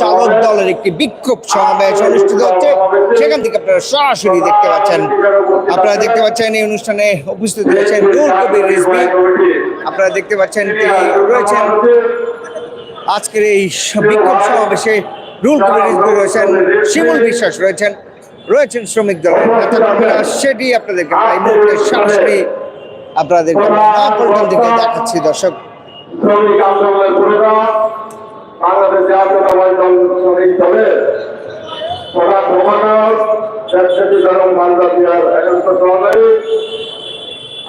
চালক দলের একটি বিক্ষোভ সমাবেশ অনুষ্ঠিত হচ্ছে। সেখান থেকে আপনারা সরাসরি দেখতে পাচ্ছেন। আপনারা দেখতে পাচ্ছেন, এই অনুষ্ঠানে উপস্থিত রয়েছেন আপনারা দেখতে পাচ্ছেন, তিনি রয়েছেন। আজকের এই বিক্ষোভ সমাবেশে রুল কবির রিজভী রয়েছেন, শিমুল বিশ্বাস রয়েছেন রয়েছেন শ্রমিক নেতাকর্মীরা সেটি আপনাদেরকে এই মুহূর্তে সরাসরি আপনাদেরকে দেখাচ্ছি, দর্শক। শ্রমিক আন্দোলনের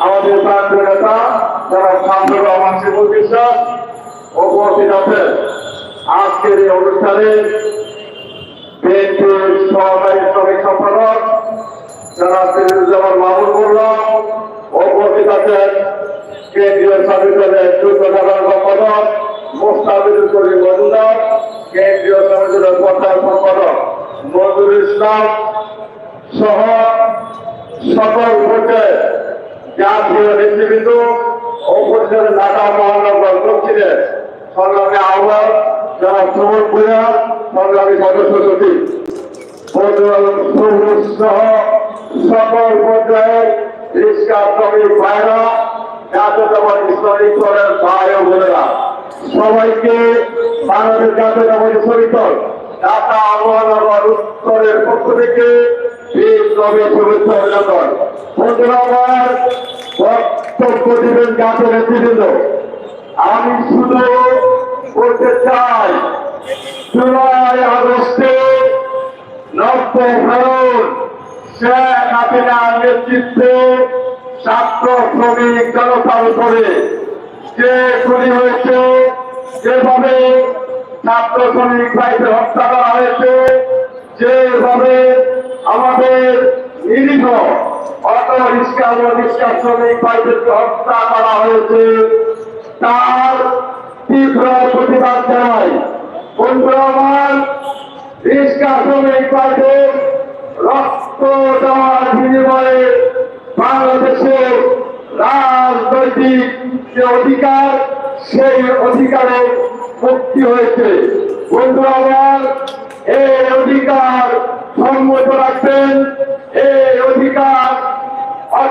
আমাদের প্রান্তীয় নেতা যারা শামসুর রহমান শিবুল বিশ্বাস উপস্থিত আছেন। আজকের এই অনুষ্ঠানে বিএনপির সহকারী শ্রমিক সম্পাদক যারা সিরাজুজ্জামান মাহমুদ মোল্লা উপস্থিত আছেন। কেন্দ্রীয় সংবিধানের যুদ্ধ সাধারণ সম্পাদক মোস্তাফিজুল করিম মজুমদার, কেন্দ্রীয় সংবিধানের প্রধান সম্পাদক নজরুল ইসলাম সহ সকল পর্যায়ে জাতীয় নেতৃবৃন্দ ও পরিষদের ঢাকা মহানগর দক্ষিণের সংগ্রামী আহ্বান যারা শ্রমণ ভূয়া সংগ্রামী সদস্য সচিব সহ সকল পর্যায়ের রিক্সা শ্রমিক ভাইরা সবাইকে বাংলাদেশ জাতীয়তাবাদী শ্রমিক দল উত্তরের পক্ষ থেকে বিপ্লবী শুভেচ্ছা অভিনন্দন বন্ধুরা আমার আমি শুধু করতে চাই, জুলাই আগস্টে নব্য ভারত শেখ হাসিনার নেতৃত্বে ছাত্র শ্রমিক জনতার উপরে যে গুলি হয়েছে, যেভাবে ছাত্র শ্রমিক ভাইদের হত্যা করা হয়েছে, যেভাবে আমাদের নিরীহ অটো রিক্সা ও রিক্সা শ্রমিক ভাইদেরকে হত্যা করা হয়েছে। তার তীব্র প্রতিবাদ জানাই। বন্ধুরা রিক্সা শ্রমিক ভাইদের রক্ত দেওয়ার বিনিময়ে বাংলাদেশের রাজনৈতিক যে অধিকার, সেই অধিকারে মুক্তি হয়েছে। বন্ধু আমার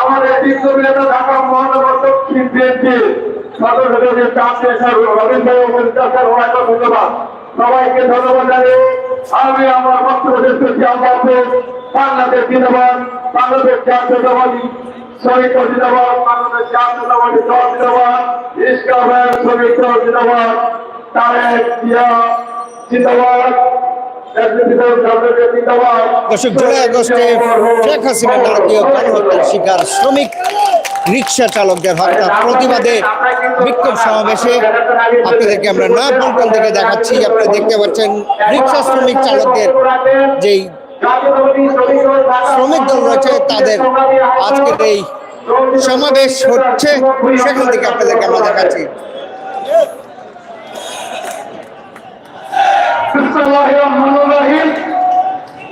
আমাদের বিপ্লবী নেতা ঢাকা মহানগর দক্ষিণ বিএনপি রবীন্দ্র উপস্থিত আছেন অনেক ধন্যবাদ। সবাইকে ধন্যবাদ জানিয়ে আমি আমার বক্তব্য শেষ করছি। আমাদের বাংলাদেশ জিন্দাবাদ, বাংলাদেশ জাতীয়তাবাদী শ্রমিক জিন্দাবাদ, বাংলাদেশ জাতীয়তাবাদী দল জিন্দাবাদ ব্যাংক শ্রমিক জিন্দাবাদ, তারেক জিয়া জিন্দাবাদ। দর্শক, জুলাই আগস্টে শেখ হাসিনা নারকীয় গণহত্যার শিকার শ্রমিক রিক্সা চালকদের হত্যার প্রতিবাদে বিক্ষোভ সমাবেশে আপনাদেরকে আমরা না পল্টন থেকে দেখাচ্ছি, আপনারা দেখতে পাচ্ছেন রিক্সা শ্রমিক চালকদের যেই শ্রমিক দল রয়েছে, তাদের আজকের এই সমাবেশ হচ্ছে সেখান থেকে আপনাদেরকে আমরা দেখাচ্ছি।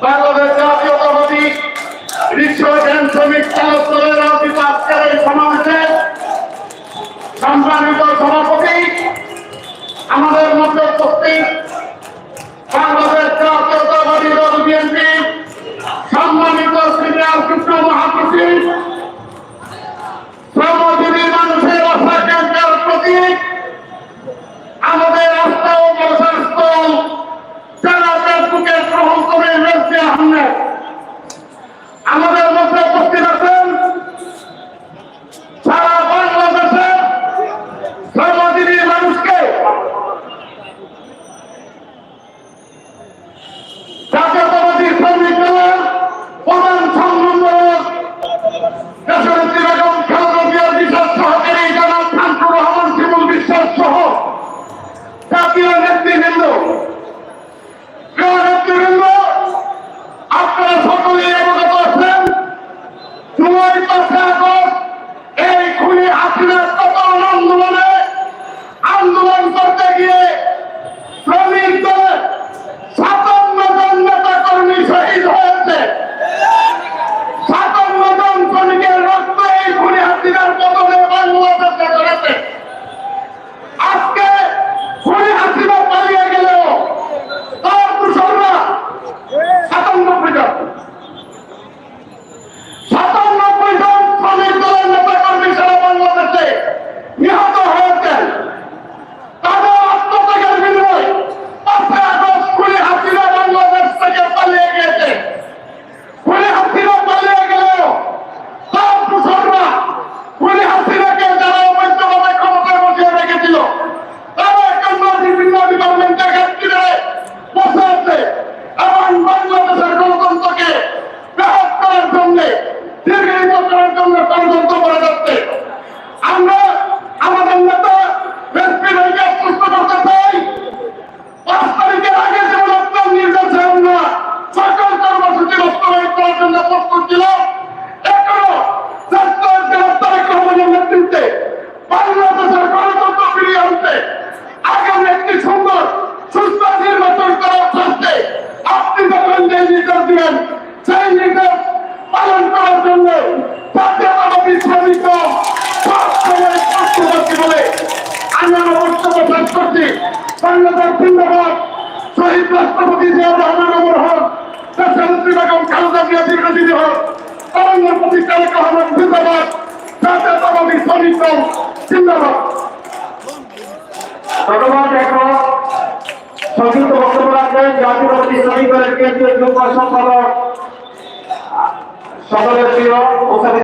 বাংলাদেশ জাতীয়তাবাদী রিক্সা ভ্যান শ্রমিক চালক দলের আয়োজিত আজকের এই সমাবেশে সম্মানিত সভাপতি আমাদের মধ্যে উপস্থিত বাংলাদেশ জাতীয়তাবাদী দল বিএনপি সম্মানিত সিনিয়র যুগ্ম মহাসচিব করবে তাকে আরব ইসলামী দল বলে আমি আমার বক্তব্য পাঠ করছি বাংলাদেশ জিন্দাবাদ শহীদ রাষ্ট্রপতি জিয়াউর রহমান অমর হক দেশনেত্রী বেগম খালেদা জিয়া দীর্ঘজীবী হক তরঙ্গের প্রতি তারেক রহমান জিন্দাবাদ জাতীয় আরব ইসলামী দল জিন্দাবাদ ধন্যবাদ। এখন সংযুক্ত বক্তব্য রাখবেন জাতীয় ইসলামী দলের কেন্দ্রীয় সম্পাদক vamos a ver.